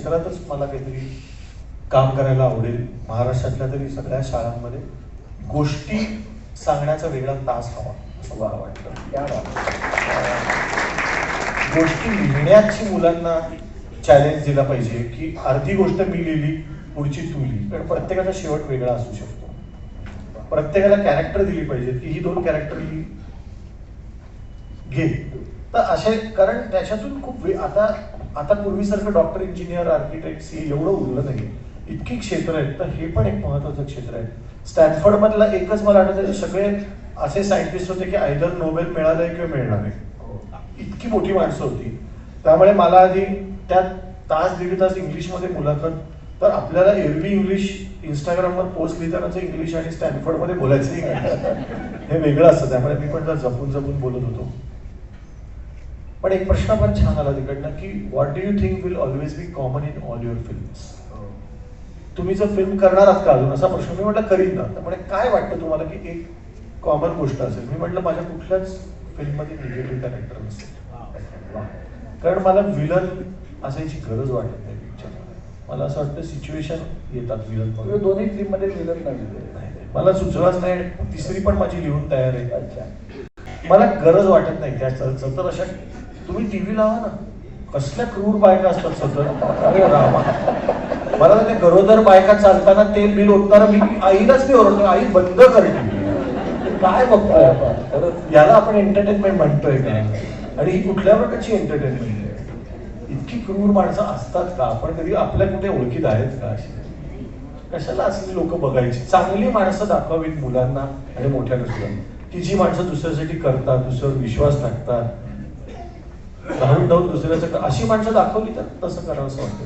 क्षेत्रातच मला काहीतरी काम करायला आवडेल. महाराष्ट्रातल्या तरी सगळ्या शाळांमध्ये गोष्टी सांगण्याचा वेगळा तास हवा असं मला वाटतं. त्या गोष्टी लिहिण्याची मुलांना चॅलेंज दिला पाहिजे की अर्धी गोष्ट मी लिहिली पुढची तू लिहिली कारण प्रत्येकाचा शेवट वेगळा असू शकतो. प्रत्येकाला कॅरेक्टर दिली पाहिजे की ही दोन कॅरेक्टर लिही घे. तर असे कारण त्याच्यातून खूप आता आता पूर्वीसारखं डॉक्टर इंजिनियर आर्किटेक्ट हे एवढं उरलं नाही. इतकी क्षेत्र आहेत तर हे पण एक महत्वाचं क्षेत्र आहे. स्टॅनफर्ड मधला एकच मला आठवतं सगळे असे सायंटिस्ट होते की आयदर नोबेल मिळालंय किंवा मिळणार नाही. इतकी मोठी माणसं होती. त्यामुळे मला आधी त्यात तास दीड तास इंग्लिशमध्ये मुलाखत तर आपल्याला एरवी इंग्लिश इंस्टाग्रामवर पोस्ट लिहितानाचं इंग्लिश आणि स्टॅनफर्डमध्ये बोलायचंही हे वेगळं असतं. त्यामुळे मी पण जरा जपून जपून बोलत होतो. पण एक प्रश्न पण छान आला तिकडनं की what do you think will always be common in all your films. तुम्ही जर फिल्म करणार आहात का अजून? असा प्रश्न मी म्हटलं करीन ना. त्यामुळे काय वाटतं तुम्हाला की एक कॉमन गोष्ट असेल? मी म्हटलं माझ्या कुठल्याच फिल्ममध्ये निगेटिव्ह कॅरेक्टर नसेल. कारण मला विलन असायची गरज वाटत नाही पिक्चरमध्ये मला असं वाटतं सिच्युएशन येतात विलन दोन्ही फिल्ममध्ये विलन नाही. मला सुचवाच नाही. तिसरी पण माझी लिहून तयार आहे. अच्छा. मला गरज वाटत नाही. त्या सतत अशा तुम्ही टीव्ही लावा ना. कसल्या क्रूर बायका असतात सतत. अरे रामा. मला ते गरोदर बायका चालताना तेल बिल ओतताना मी आईलाच मी ओरडतो आई बंद कर काय बघतोय आपण? याला आपण एंटरटेनमेंट म्हणतोय का? आणि ही कुठल्या प्रकारची एंटरटेनमेंट आहे? इतकी क्रूर माणसं असतात का? आपण कधी आपल्या कुठे ओळखीत आहेत का अशी? कशाला असली लोक बघायची? चांगली माणसं दाखवावीत मुलांना आणि मोठ्या सुद्धा की जी माणसं दुसऱ्यासाठी करतात दुसऱ्यावर विश्वास टाकतात धावून धावून दुसऱ्याचं अशी माणसं दाखवली तर तसं करावं असं वाटतं.